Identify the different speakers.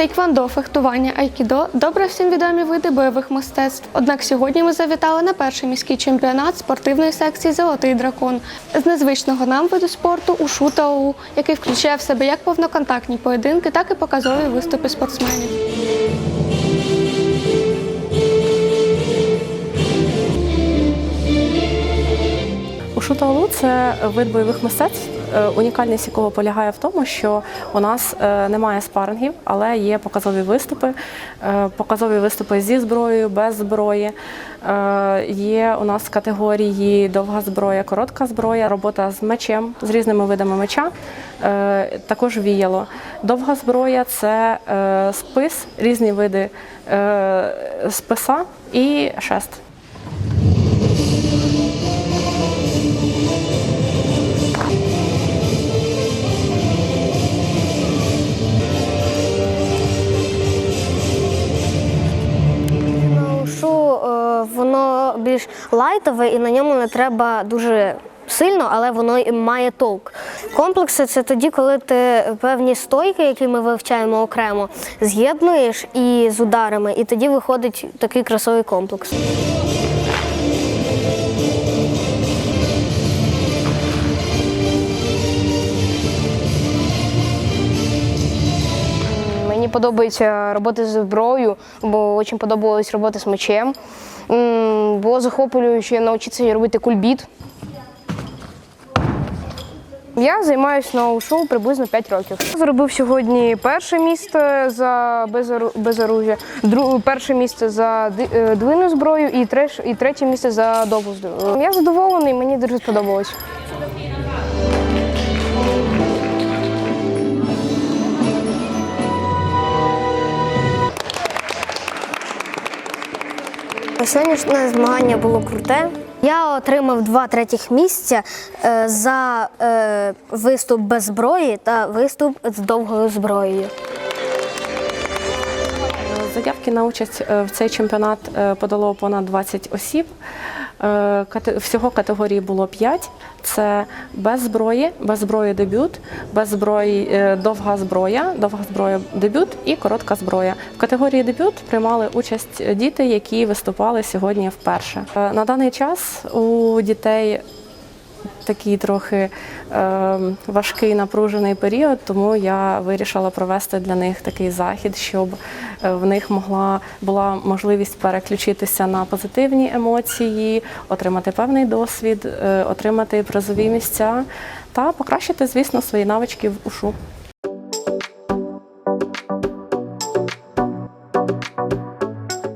Speaker 1: Тейквондо, фехтування, айкідо добре всім відомі види бойових мистецтв. Однак сьогодні ми завітали на перший міський чемпіонат спортивної секції Золотий дракон з незвичного нам виду спорту ушу та який включає в себе як повноконтактні поєдинки, так і показові виступи спортсменів.
Speaker 2: У Шутаолу це вид бойових мистецтв, унікальність якого полягає в тому, що у нас е, немає спарингів, але є показові виступи, е, показові виступи зі зброєю, без зброї. Е, Є у нас категорії довга зброя, коротка зброя, робота з мечем, з різними видами меча, е, також віяло. Довга зброя це е, спис, різні види е, списа і шест.
Speaker 3: Більш лайтове і на ньому не треба дуже сильно, але воно і має толк. Комплекси це тоді, коли ти певні стойки, які ми вивчаємо окремо, з'єднуєш і з ударами, і тоді виходить такий красивий комплекс.
Speaker 4: Мені подобається робота з зброєю, бо дуже подобалось робота з мечем. Було захоплююче навчитися робити кульбіт. Я займаюся ноу-шоу приблизно 5 років. Зробив сьогодні перше місце за без безоружжя, перше місце за ди- е, зброю і, третє місце за довгу зброю. Я задоволений, мені дуже сподобалось.
Speaker 3: Сьогоднішнє змагання було круте. Я отримав два третіх місця е, за е, виступ без зброї та виступ з довгою зброєю.
Speaker 2: Заявки на участь е, в цей чемпіонат е, подало понад 20 осіб. Е, Всього категорії було 5. Це без зброї, без зброї дебют, без зброї е, довга зброя, довга зброя дебют і коротка зброя. В категорії дебют приймали участь діти, які виступали сьогодні вперше. Е, На даний час у дітей такий трохи е, важкий напружений період, тому я вирішила провести для них такий захід, щоб е, в них могла була можливість переключитися на позитивні емоції, отримати певний досвід, е, отримати призові місця та покращити, звісно, свої навички в ушу.